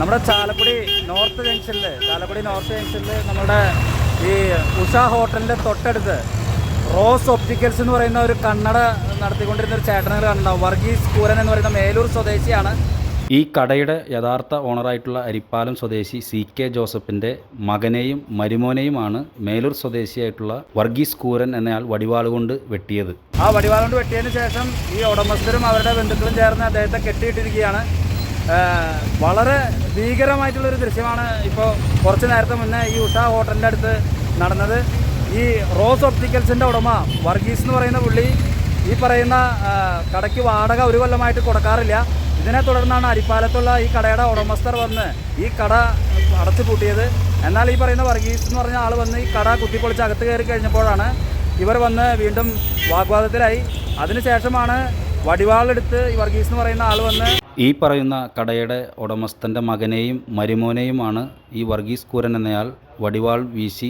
നമ്മുടെ ചാലക്കുടി നോർത്ത് ജംഗ്ഷനിൽ ചാലക്കുടി നോർത്ത് ജംഗ്ഷനിൽ നമ്മുടെ ഈ ഉഷ ഹോട്ടലിന്റെ തൊട്ടടുത്ത് റോസ് ഒപ്റ്റിക്കൽസ് എന്ന് പറയുന്ന ഒരു കണ്ണട നടത്തിക്കൊണ്ടിരുന്ന ഒരു ചേട്ടനെ കണ്ടിട്ടുണ്ടാവും. വർഗീസ് കൂരൻ എന്ന് പറയുന്ന മേലൂർ സ്വദേശിയാണ്. ഈ കടയുടെ യഥാർത്ഥ ഓണറായിട്ടുള്ള അരിപ്പാലം സ്വദേശി സി കെ ജോസഫിന്റെ മകനെയും മരുമോനെയുമാണ് മേലൂർ സ്വദേശിയായിട്ടുള്ള വർഗീസ് കൂരൻ എന്നയാൾ വടിവാളുകൊണ്ട് വെട്ടിയത്. ആ വടിവാളുകൊണ്ട് വെട്ടിയതിന് ശേഷം ഈ ഉടമസ്ഥരും അവരുടെ ബന്ധുക്കളും ചേർന്ന് അദ്ദേഹത്തെ കെട്ടിയിട്ടിരിക്കുകയാണ്. വളരെ ഭീകരമായിട്ടുള്ളൊരു ദൃശ്യമാണ് ഇപ്പോൾ കുറച്ച് നേരത്തെ മുന്നേ ഈ ഉഷ ഹോട്ടലിന്റെ അടുത്ത് നടന്നത്. ഈ റോസ് ഒപ്റ്റിക്കൽസിന്റെ ഉടമ വർഗീസ് എന്ന് പറയുന്ന പുള്ളി ഈ പറയുന്ന കടയ്ക്ക് വാടക ഒരു കൊല്ലമായിട്ട് കൊടുക്കാറില്ല. ഇതിനെ തുടർന്നാണ് അരിപ്പാലത്തുള്ള ഈ കടയുടെ ഉടമസ്ഥർ വന്ന് ഈ കട അടച്ചു പൂട്ടിയത്. എന്നാൽ ഈ പറയുന്ന വർഗീസ് എന്ന് പറഞ്ഞ ആൾ വന്ന് ഈ കട കുത്തിപ്പൊളിച്ച് അകത്ത് കയറി കഴിഞ്ഞപ്പോഴാണ് ഇവർ വന്ന് വീണ്ടും വാഗ്വാദത്തിലായി. അതിനുശേഷമാണ് വടിവാളെടുത്ത് ഈ വർഗീസ് എന്ന് പറയുന്ന ആൾ വന്ന് ഈ പറയുന്ന കടയുടെ ഉടമസ്ഥന്റെ മകനെയും മരുമോനെയുമാണ് ഈ വർഗീസ് കൂരൻ എന്നയാൾ വടിവാൾ വീശി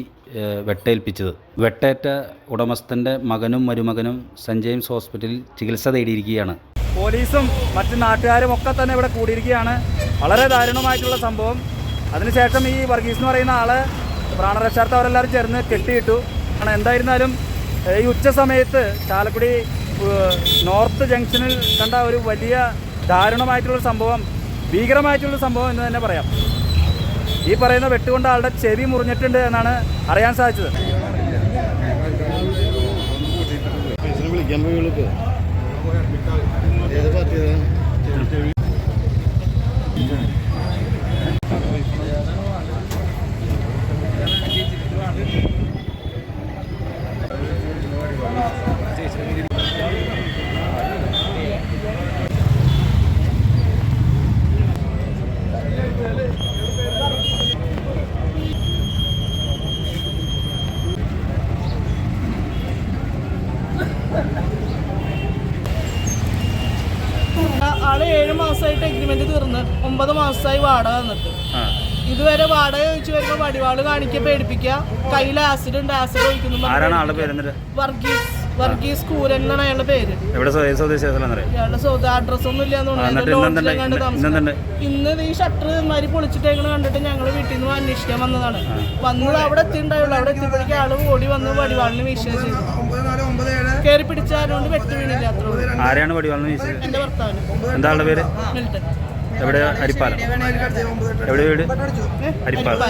വെട്ടേൽപ്പിച്ചത്. വെട്ടേറ്റ ഉടമസ്ഥന്റെ മകനും മരുമകനും സെന്റ് ജെയിംസ് ഹോസ്പിറ്റലിൽ ചികിത്സ തേടിയിരിക്കുകയാണ്. പോലീസും മറ്റു നാട്ടുകാരും ഒക്കെ തന്നെ ഇവിടെ കൂടിയിരിക്കുകയാണ്. വളരെ ദാരുണമായിട്ടുള്ള സംഭവം. അതിനുശേഷം ഈ വർഗീസ് എന്ന് പറയുന്ന ആളെ പ്രാണരക്ഷാർത്ഥം അവരെല്ലാവരും ചേർന്ന് കെട്ടിയിട്ടു. ആണ് എന്തായിരുന്നാലും ഈ ഉച്ച സമയത്ത് ചാലക്കുടി നോർത്ത് ജംഗ്ഷനിൽ കണ്ട ഒരു വലിയ ദാരുണമായിട്ടുള്ള സംഭവം ഭീകരമായിട്ടുള്ള സംഭവം എന്ന് തന്നെ പറയാം. ഈ പറയുന്ന വെട്ടുകൊണ്ട് ആളുടെ ചെവി മുറിഞ്ഞിട്ടുണ്ട് എന്നാണ് അറിയാൻ സാധിച്ചത്. വിളിക്കാൻ ആൾ ഏഴ് മാസമായിട്ട് എഗ്രിമെന്റ് തീർന്ന്. ഒമ്പത് മാസമായി വാടക തന്നിട്ട്. ഇതുവരെ വാടക ചോദിച്ചു വരുമ്പോ വടിവാൾ കാണിക്കുക പേടിപ്പിക്കുക. കയ്യിൽ ആസിഡ് ഉണ്ട് ആസിഡ് ഒഴിക്കുന്നു വർഗീസ്. വർഗീസ് കൂരൻ എന്നാണ് അയാളുടെ പേര്. എവിടെ സ്വദേശ ഇയാളുടെ സ്വന്തം അഡ്രസ് ഒന്നും ഇല്ലാന്ന് ആ, എന്നിട്ട് ഇന്ന് ഈ ഷട്ടർ മാതിരി പൊളിച്ചിട്ടേക്കണ കണ്ടിട്ട് ഞങ്ങൾ വീട്ടിൽ നിന്ന് അന്വേഷിക്കാൻ വന്നതാണ്. വന്നത് അവിടെ എത്തിണ്ടായുള്ളൂ അവിടെ എത്തിയപ്പോഴേക്കും ആൾ ഓടി വന്ന് വടിവാളിന് വീശുക ചെയ്തു. കയറി പിടിച്ചാലോണ്ട് വെട്ടി വീണില്ല അത്ര. ആരെയാണ് വടിവാളെന്ന് ചോദിച്ചത് എന്റെ ഭർത്താവിന്. എന്താ പേര്? എവിടെ? അരിപ്പാലം. എവിടെ വീട്? അരിപ്പാലം.